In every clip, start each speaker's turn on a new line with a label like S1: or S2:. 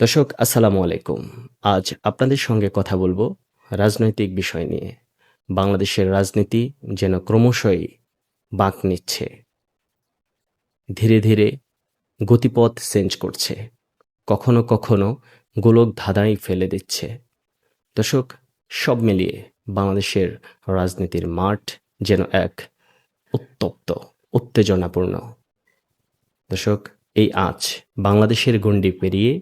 S1: দর্শক, আসসালামু আলাইকুম। আজ আপনাদের সঙ্গে কথা বলব রাজনৈতিক বিষয় নিয়ে। বাংলাদেশের রাজনীতি যেন ক্রমশই বাঁক নিচ্ছে, ধীরে ধীরে গতিপথ চেঞ্জ করছে, কখনো কখনো গোলক ধাঁধাই ফেলে দিচ্ছে। দর্শক, সব মিলিয়ে বাংলাদেশের রাজনীতির মাঠ যেন এক উত্তপ্ত, উত্তেজনাপূর্ণ। দর্শক, এই আজ বাংলাদেশের গণ্ডি পেরিয়ে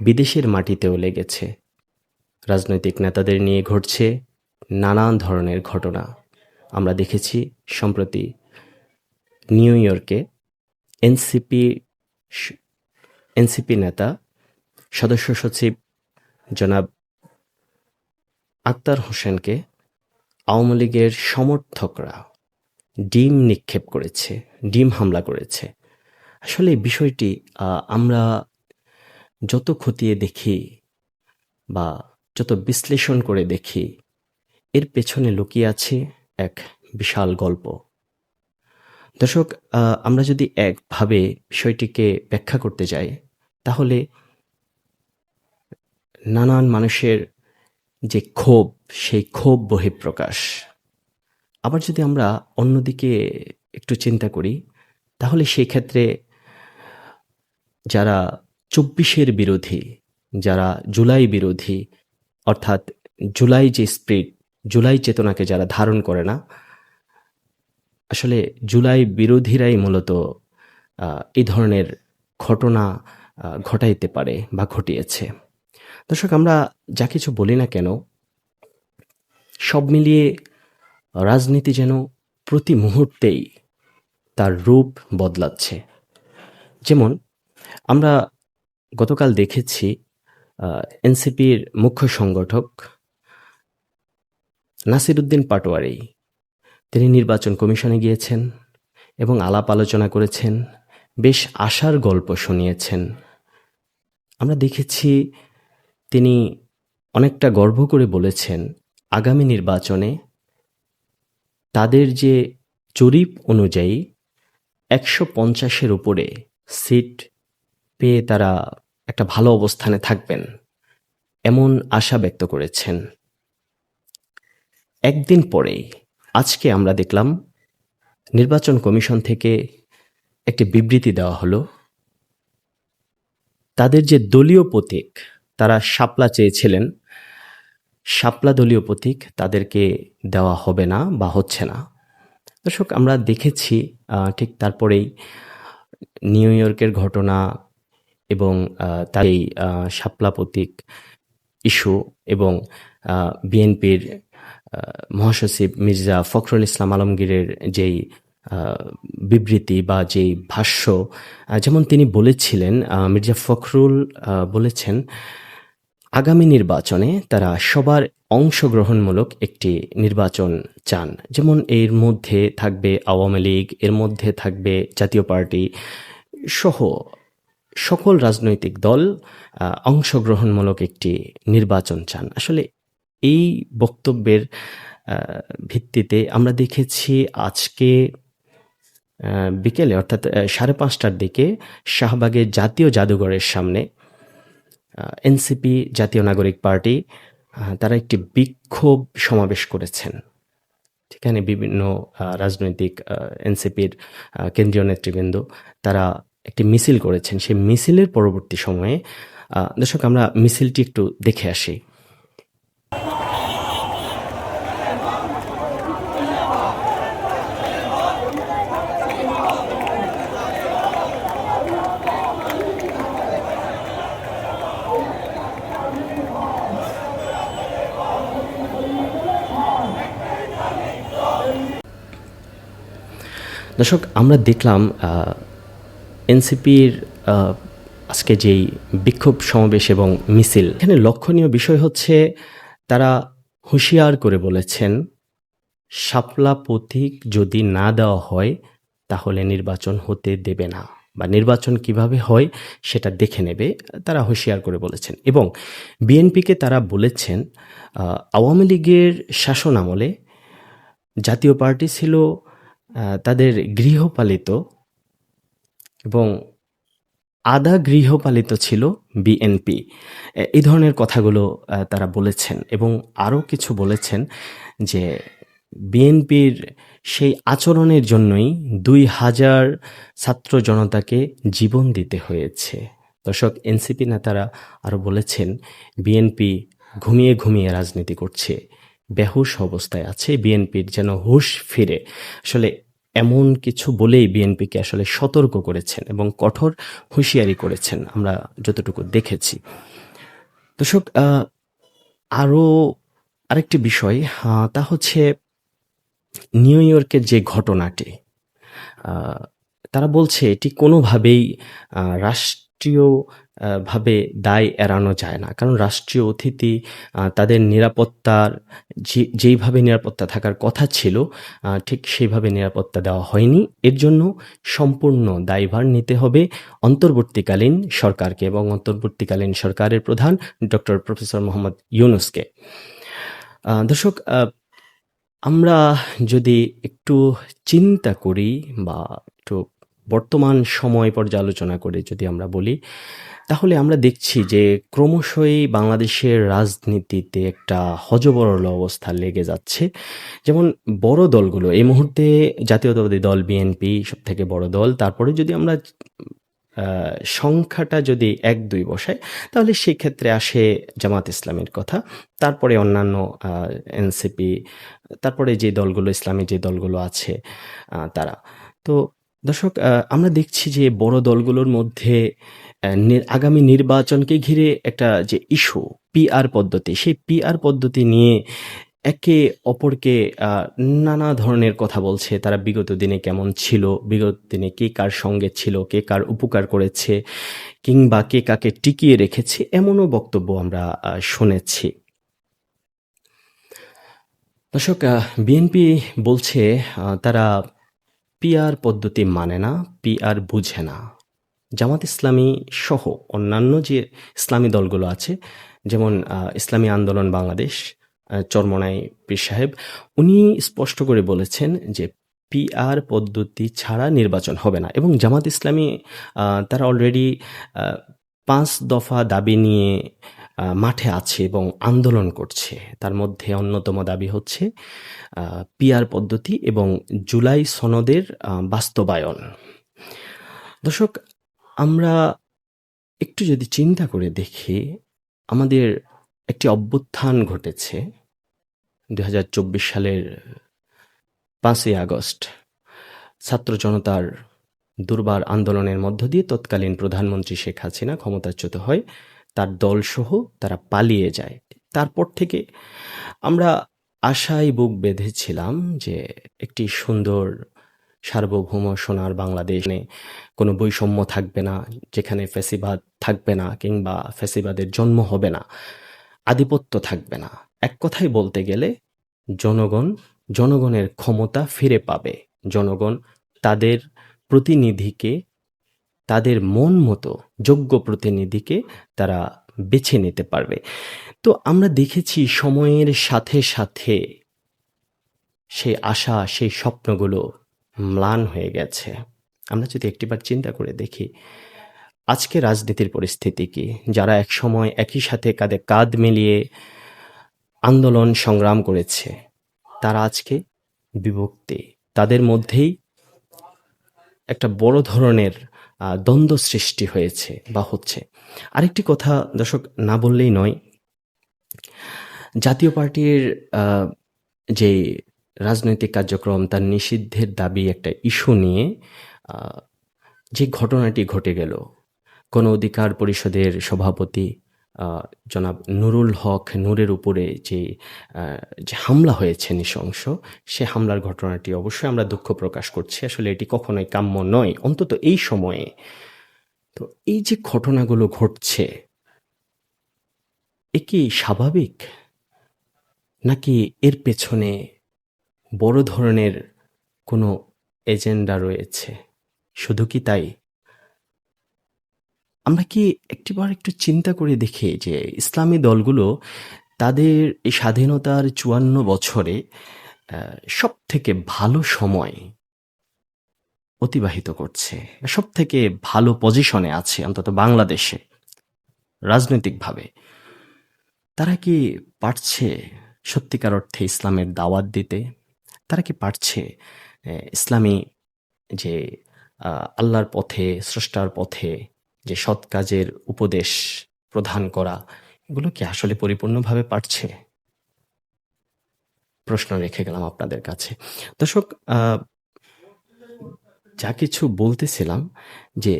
S1: বিদেশের মাটিতেও লেগেছে। রাজনৈতিক নেতাদের নিয়ে ঘটছে নানান ধরনের ঘটনা। আমরা দেখেছি, সম্প্রতি নিউ ইয়র্কে এনসিপি এনসিপি নেতা, সদস্য সচিব জনাব আক্তার হোসেনকে আওয়ামী লীগের সমর্থকরা ডিম নিক্ষেপ করেছে, ডিম হামলা করেছে। আসলে বিষয়টি আমরা যত খতিয়ে দেখি বা যত বিশ্লেষণ করে দেখি, এর পেছনে লুকিয়ে আছে এক বিশাল গল্প। দর্শক আমরা যদি একভাবে বিষয়টিকে ব্যাখ্যা করতে যাই, তাহলে নানান মানুষের যে ক্ষোভ, সেই ক্ষোভ বহিঃপ্রকাশ। আবার যদি আমরা অন্যদিকে একটু চিন্তা করি, তাহলে সেই ক্ষেত্রে যারা চব্বিশের বিরোধী, যারা জুলাই বিরোধী, অর্থাৎ জুলাই যে স্প্রিট, জুলাই চেতনাকে যারা ধারণ করে না, আসলে জুলাই বিরোধীরাই মূলত এই ধরনের ঘটনা ঘটাইতে পারে বা ঘটিয়েছে। দর্শক, আমরা যা কিছু বলি না কেন, সব মিলিয়ে রাজনীতি যেন প্রতি মুহূর্তেই তার রূপ বদলাচ্ছে। যেমন, আমরা গতকাল দেখেছি এনসিপির মুখ্য সংগঠক নাসিরুদ্দিন পাটোয়ারি। তিনি নির্বাচন কমিশনে গিয়েছেন এবং আলাপ আলোচনা করেছেন, বেশ আশার গল্প শুনিয়েছেন। আমরা দেখেছি, তিনি অনেকটা গর্ব করে বলেছেন, আগামী নির্বাচনে তাদের যে জরিপ অনুযায়ী একশো পঞ্চাশের উপরে সিট পেয়ে তারা একটা ভালো অবস্থানে থাকবেন, এমন আশা ব্যক্ত করেছেন। একদিন পরেই আজকে আমরা দেখলাম নির্বাচন কমিশন থেকে একটি বিবৃতি দেওয়া হলো। তাদের যে দলীয় প্রতীক, তারা শাপলা চেয়েছিলেন। শাপলা দলীয় প্রতীক তাদেরকে দেওয়া হবে না বা হচ্ছে না। দর্শক, আমরা দেখেছি ঠিক তারপরেই নিউ ইয়র্কের ঘটনা এবং তার এই প্রতীক ইস্যু এবং বিএনপির মহাসচিব মির্জা ফখরুল ইসলাম আলমগীরের যেই বিবৃতি বা যেই ভাষ্য যেমন তিনি বলেছিলেন মির্জা ফখরুল বলেছেন, আগামী নির্বাচনে তারা সবার অংশগ্রহণমূলক একটি নির্বাচন চান। যেমন এর মধ্যে থাকবে আওয়ামী লীগ, এর মধ্যে থাকবে জাতীয় পার্টি সহ সকল রাজনৈতিক দল অংশগ্রহণমূলক একটি নির্বাচন চান। আসলে এই বক্তব্যের ভিত্তিতে আমরা দেখেছি আজকে বিকেলে অর্থাৎ সাড়ে পাঁচটার দিকে শাহবাগের জাতীয় জাদুঘরের সামনে এনসিপি জাতীয় নাগরিক পার্টি তারা একটি বিক্ষোভ সমাবেশ করেছেন। সেখানে বিভিন্ন রাজনৈতিক এনসিপির কেন্দ্রীয় নেতৃবৃন্দ, তারা একটি মিছিল করেছেন। সেই মিছিলের পরবর্তী সময়ে দর্শক, আমরা মিছিলটি একটু দেখে আসি। দর্শক, আমরা দেখলাম এনসিপির আজকে যেই বিক্ষোভ সমাবেশ এবং মিছিল, এখানে লক্ষণীয় বিষয় হচ্ছে তারা হুঁশিয়ার করে বলেছেন শাপলা প্রতীক যদি না দেওয়া হয়, তাহলে নির্বাচন হতে দেবে না। বা নির্বাচন কীভাবে হয় সেটা দেখে নেবে, তারা হুঁশিয়ার করে বলেছেন। এবং বিএনপিকে তারা বলেছেন আওয়ামী লীগের শাসন আমলে জাতীয় পার্টি ছিল তাদের গৃহপালিত এবং আধা গৃহপালিত ছিল বিএনপি এই ধরনের কথাগুলো তারা বলেছেন এবং আরও কিছু বলেছেন যে বিএনপির সেই আচরণের জন্যই দুই হাজার ছাত্র জনতাকে জীবন দিতে হয়েছে। দর্শক এনসিপি নেতারা আরও বলেছেন বিএনপি ঘুমিয়ে ঘুমিয়ে রাজনীতি করছে, বেহুশ অবস্থায় আছে বিএনপির যেন হুশ ফিরে। আসলে এমন কিছু বলেই বিএনপিকে আসলে সতর্ক করেছেন এবং কঠোর হুঁশিয়ারি করেছেন, আমরা যতটুকু দেখেছি। দর্শক আরও আরেকটি বিষয় তা হচ্ছে নিউ ইয়র্কের যে ঘটনাটি তারা বলছে এটি কোনোভাবেই রাষ্ট্রীয় ভাবে দায় এড়ানো যায় না। কারণ রাষ্ট্রীয় অতিথি তাদের নিরাপত্তার যেইভাবে নিরাপত্তা থাকার কথা ছিল ঠিক সেইভাবে নিরাপত্তা দেওয়া হয়নি। এর জন্য সম্পূর্ণ দায়ভার নিতে হবে অন্তর্বর্তীকালীন সরকারকে এবং অন্তর্বর্তীকালীন সরকারের প্রধান ডক্টর প্রফেসর মোহাম্মদ ইউনুসকে। দর্শক আমরা যদি একটু চিন্তা করি বা একটু বর্তমান সময় পর্যালোচনা করে যদি আমরা বলি, তাহলে আমরা দেখছি যে ক্রমশই বাংলাদেশের রাজনীতিতে একটা হজবরল অবস্থা লেগে যাচ্ছে। যেমন বড় দলগুলো, এই মুহূর্তে জাতীয়তাবাদী দল বিএনপি সব থেকে বড় দল, তারপরে যদি আমরা সংখ্যাটা যদি এক দুই বসাই, তাহলে সেক্ষেত্রে আসে জামাত ইসলামের কথা। তারপরে অন্যান্য এনসিপি, তারপরে যে দলগুলো, ইসলামী যে দলগুলো আছে তারা। তো দর্শক আমরা দেখছি যে বড় দলগুলোর মধ্যে আগামী নির্বাচনকে ঘিরে একটা যে ইস্যু পিআর পদ্ধতি, সেই পিআর পদ্ধতি নিয়ে একে অপরকে নানা ধরনের কথা বলছে। তারা বিগত দিনে কেমন ছিল, বিগত দিনে কে কার সঙ্গে ছিল, কে কার উপকার করেছে, কিংবা কে কাকে টিকিয়ে রেখেছে, এমনও বক্তব্য আমরা শুনেছি। দর্শক বিএনপি বলছে তারা পিআর পদ্ধতি মানে না, পিআর বুঝে না। জামাত ইসলামী সহ অন্যান্য যে ইসলামী দলগুলো আছে, যেমন ইসলামী আন্দোলন বাংলাদেশ চরমনাই পীর সাহেব, উনি স্পষ্ট করে বলেছেন যে পিআর পদ্ধতি ছাড়া নির্বাচন হবে না। এবং জামাত ইসলামী তারা অলরেডি পাঁচ দফা দাবি নিয়ে মাঠে আছে এবং আন্দোলন করছে। তার মধ্যে অন্যতম দাবি হচ্ছে পিয়ার পদ্ধতি এবং জুলাই সনদের বাস্তবায়ন। দর্শক, আমরা একটু যদি চিন্তা করে দেখি, আমাদের একটি অভ্যুত্থান ঘটেছে দু হাজার চব্বিশ সালের পাঁচই আগস্ট। ছাত্র জনতার দুর্বার আন্দোলনের মধ্য দিয়ে তৎকালীন প্রধানমন্ত্রী শেখ হাসিনা ক্ষমতাচ্যুত হয়। তার দলসহ তারা পালিয়ে যায়। তারপর থেকে আমরা আশায় বুক বেঁধেছিলাম যে একটি সুন্দর সার্বভৌম সোনার বাংলাদেশে কোনো বৈষম্য থাকবে না, যেখানে ফ্যাসিবাদ থাকবে না কিংবা ফ্যাসিবাদের জন্ম হবে না, আধিপত্য থাকবে না। এক কথায় বলতে গেলে জনগণ জনগণের ক্ষমতা ফিরে পাবে। জনগণ তাদের প্রতিনিধিকে তাদের মন মতো যোগ্য প্রতিনিধিকে তারা বেছে নিতে পারবে। তো আমরা দেখেছি সময়ের সাথে সাথে সেই আশা, সেই স্বপ্নগুলো ম্লান হয়ে গেছে। আমরা যদি একটিবার চিন্তা করে দেখি, আজকে রাজনীতির পরিস্থিতি কি? যারা এক সময় একই সাথে কাঁধে কাঁধ মিলিয়ে আন্দোলন সংগ্রাম করেছে, তারা আজকে বিভক্তি। তাদের মধ্যেই একটা বড় ধরনের দ্বন্দ্ব সৃষ্টি হয়েছে বা হচ্ছে। আরেকটি কথা দর্শক, না বললেই নয়, জাতীয় পার্টির যে রাজনৈতিক কার্যক্রম, তার নিষিদ্ধের দাবি একটা ইস্যু নিয়ে যে ঘটনাটি ঘটে গেল, গণ অধিকার পরিষদের সভাপতি জনাব নুরুল হক নূরের উপরে যে যে হামলা হয়েছে নৃশংস, সে হামলার ঘটনাটি অবশ্যই আমরা দুঃখ প্রকাশ করছি। আসলে এটি কখনোই কাম্য নয়। অন্তত এই সময়ে তো এই যে ঘটনাগুলো ঘটছে, এ কি স্বাভাবিক? নাকি এর পেছনে বড় ধরনের কোনো এজেন্ডা রয়েছে? শুধু কি তাই? আমরা কি একটিবার একটু চিন্তা করে দেখি যে ইসলামী দলগুলো তাদের এই স্বাধীনতার চুয়ান্ন বছরে সব থেকে ভালো সময় অতিবাহিত করছে সব থেকে ভালো পজিশনে আছে অন্তত বাংলাদেশে রাজনৈতিকভাবে। তারা কি পারছে সত্যিকার অর্থে ইসলামের দাওয়াত দিতে? তারা কি পারছে ইসলামী যে আল্লাহর পথে, স্রষ্টার পথে যে সৎ কাজের উপদেশ প্রদান করা, এগুলো কি আসলে পরিপূর্ণভাবে পারছে? প্রশ্ন রেখে গেলাম আপনাদের কাছে। দর্শক যা কিছু বলতেছিলাম যে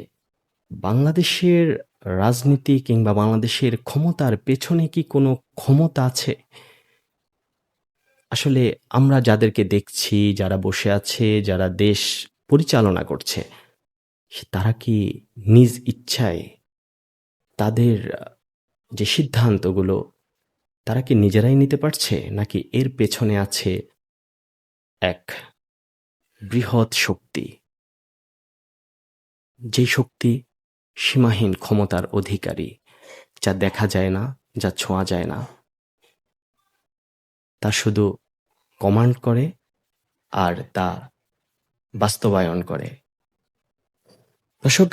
S1: বাংলাদেশের রাজনীতি কিংবা বাংলাদেশের ক্ষমতার পেছনে কি কোনো ক্ষমতা আছে? আসলে আমরা যাদেরকে দেখছি, যারা বসে আছে, যারা দেশ পরিচালনা করছে তারা কি নিজ ইচ্ছায় তাদের যে সিদ্ধান্তগুলো তারা কি নিজেরাই নিতে পারছে, নাকি এর পেছনে আছে এক বৃহৎ শক্তি? যে শক্তি সীমাহীন ক্ষমতার অধিকারী, যা দেখা যায় না, যা ছোঁয়া যায় না। তা শুধু কমান্ড করে আর তা বাস্তবায়ন করে।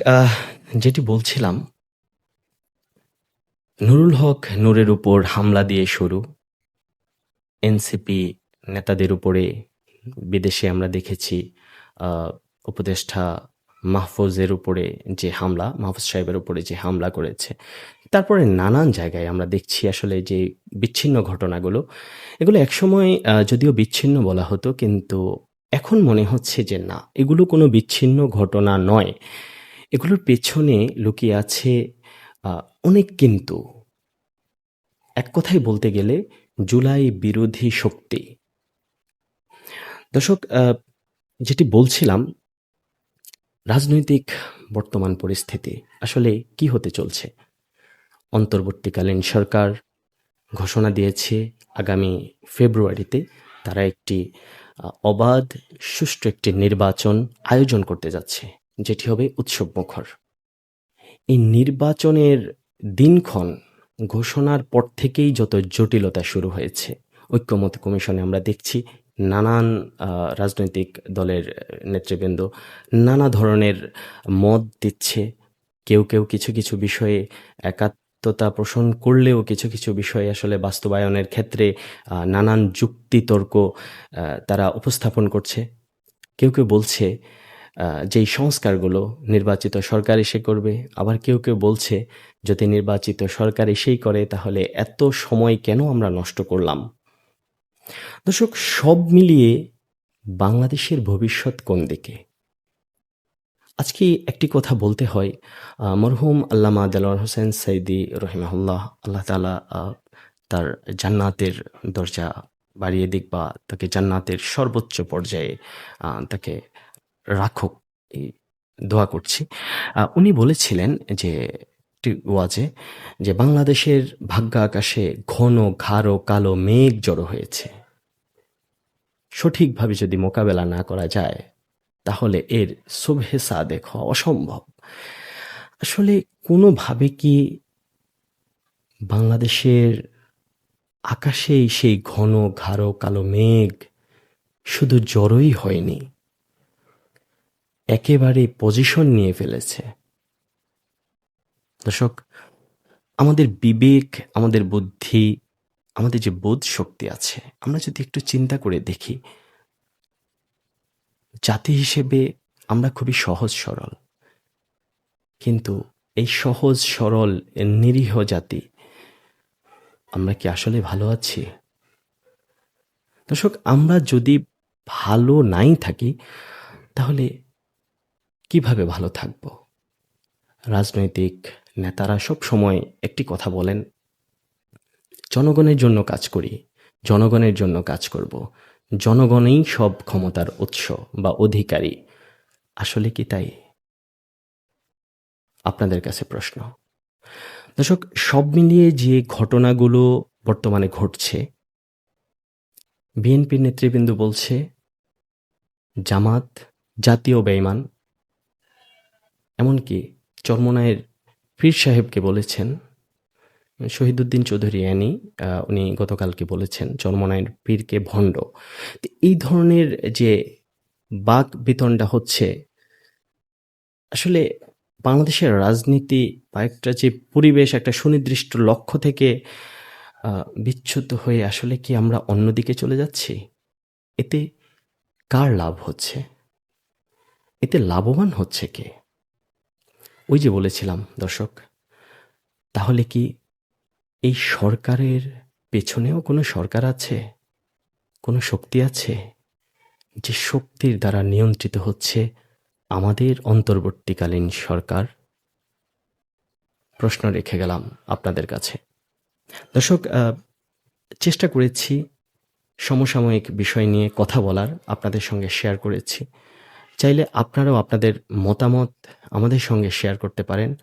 S1: আহ, যেটি বলছিলাম নুরুল হক নূরের উপর হামলা দিয়ে শুরু। এনসিপি নেতাদের উপরে বিদেশে আমরা দেখেছি উপদেষ্টা মাহফুজের উপরে যে হামলা মাহফুজ সাহেবের উপরে যে হামলা করেছে। তারপরে নানান জায়গায় আমরা দেখছি আসলে যে বিচ্ছিন্ন ঘটনাগুলো। এগুলো একসময় যদিও বিচ্ছিন্ন বলা হতো কিন্তু এখন মনে হচ্ছে যে না এগুলো কোনো বিচ্ছিন্ন ঘটনা নয়। এগুলোর পেছনে লুকিয়ে আছে অনেক কিন্তু। এক কথায় বলতে গেলে জুলাই বিরোধী শক্তি। দর্শক যেটি বলছিলাম, রাজনৈতিক বর্তমান পরিস্থিতি, আসলে কি হতে চলছে? অন্তর্বর্তীকালীন সরকার ঘোষণা দিয়েছে, আগামী ফেব্রুয়ারিতে তারা একটি অবাধ, সুষ্ঠু একটি নির্বাচন আয়োজন করতে যাচ্ছে। যেটি হবে উৎসব মুখর। এই নির্বাচনের দিনক্ষণ ঘোষণার পর থেকেই যত জটিলতা শুরু হয়েছে, ঐক্যমত কমিশনে আমরা দেখছি নানান রাজনৈতিক দলের নেতৃবৃন্দ নানা ধরনের মত দিচ্ছে। কেউ কেউ কিছু কিছু বিষয়ে একাত্মতা পোষণ করলেও কিছু কিছু বিষয়ে আসলে বাস্তবায়নের ক্ষেত্রে নানান যুক্তি তর্ক তারা উপস্থাপন করছে। কেউ কেউ বলছে যেই সংস্কারগুলো নির্বাচিত সরকার এসে করবে, আবার কেউ কেউ বলছে, যদি নির্বাচিত সরকার এসেই করে, তাহলে এত সময় কেন আমরা নষ্ট করলাম? দর্শক, সব মিলিয়ে বাংলাদেশের ভবিষ্যৎ কোন দিকে? আজকে একটি কথা বলতে হয় মরহুম আল্লামা দেলোয়ার হোসেন সৈদি রহিমাহুল্লাহ, আল্লাহ তালা তার জান্নাতের দরজা বাড়িয়ে দিক বা তাকে জান্নাতের সর্বোচ্চ পর্যায়ে তাকে রাখুক, এই দোয়া করছি। উনি বলেছিলেন যে ওয়াজে যে, বাংলাদেশের ভাগ্য আকাশে ঘন ঘাড়ো কালো মেঘ জড়ো হয়েছে। সঠিকভাবে যদি মোকাবেলা না করা যায়, তাহলে এর শুভে সাদেক হওয়া অসম্ভব। আসলে কোনোভাবে কি বাংলাদেশের আকাশেই সেই ঘন ঘাড়ো কালো মেঘ শুধু জড়োই হয়নি? একেবারে পজিশন নিয়ে ফেলেছে। দর্শক, আমাদের বিবেক, আমাদের বুদ্ধি, আমাদের যে বোধ শক্তি আছে, আমরা যদি একটু চিন্তা করে দেখি, জাতি হিসেবে আমরা খুবই সহজ সরল। কিন্তু এই সহজ সরল, নিরীহ জাতি, আমরা কি আসলে ভালো আছি? দর্শক, আমরা যদি ভালো নাই থাকি, তাহলে কীভাবে ভালো থাকব? রাজনৈতিক নেতারা সব সময় একটি কথা বলেন, জনগণের জন্য কাজ করি, জনগণের জন্য কাজ করব। জনগণই সব ক্ষমতার উৎস বা অধিকারী। আসলে কি তাই? আপনাদের কাছে প্রশ্ন। দর্শক, সব মিলিয়ে যে ঘটনাগুলো বর্তমানে ঘটছে, বিএনপির নেতৃবৃন্দ বলছে, জামাত জাতীয় বেইমান এমনকি চরমনায়ের পীর সাহেবকে বলেছেন শহীদুদ্দিন চৌধুরী অ্যানি উনি গতকালকে বলেছেন চরমনায়ের পীরকে ভণ্ড। এই ধরনের যে বাক বিতণ্ডা হচ্ছে আসলে বাংলাদেশের রাজনীতি বা একটা যে পরিবেশ একটা সুনির্দিষ্ট লক্ষ্য থেকে আহ, বিচ্যুত হয়ে আসলে কি আমরা অন্যদিকে চলে যাচ্ছি? এতে কার লাভ হচ্ছে? এতে লাভবান হচ্ছে কে? ওই যে বলেছিলাম, দর্শক, তাহলে কি এই সরকারের পেছনেও কোনো সরকার আছে? কোনো শক্তি আছে? যে শক্তির দ্বারা নিয়ন্ত্রিত হচ্ছে আমাদের অন্তর্বর্তীকালীন সরকার? প্রশ্ন রেখে গেলাম আপনাদের কাছে। দর্শক চেষ্টা করেছি সমসাময়িক বিষয় নিয়ে কথা বলার, আপনাদের সঙ্গে শেয়ার করেছি। চাইলে আপনারাও আপনাদের মতামত আমাদের সঙ্গে শেয়ার করতে পারেন।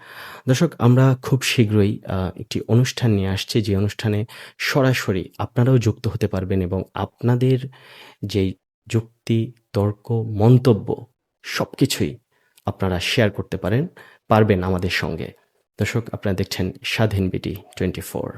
S1: দর্শক, আমরা খুব শীঘ্রই একটি অনুষ্ঠান নিয়ে আসছি। যে অনুষ্ঠানে সরাসরি আপনারাও যুক্ত হতে পারবেন এবং আপনাদের যেই যুক্তি, তর্ক, মন্তব্য সব কিছুই আপনারা শেয়ার করতে পারেন, পারবেন আমাদের সঙ্গে। দর্শক, আপনারা দেখছেন স্বাধীন বিটি টোয়েন্টি ফোর।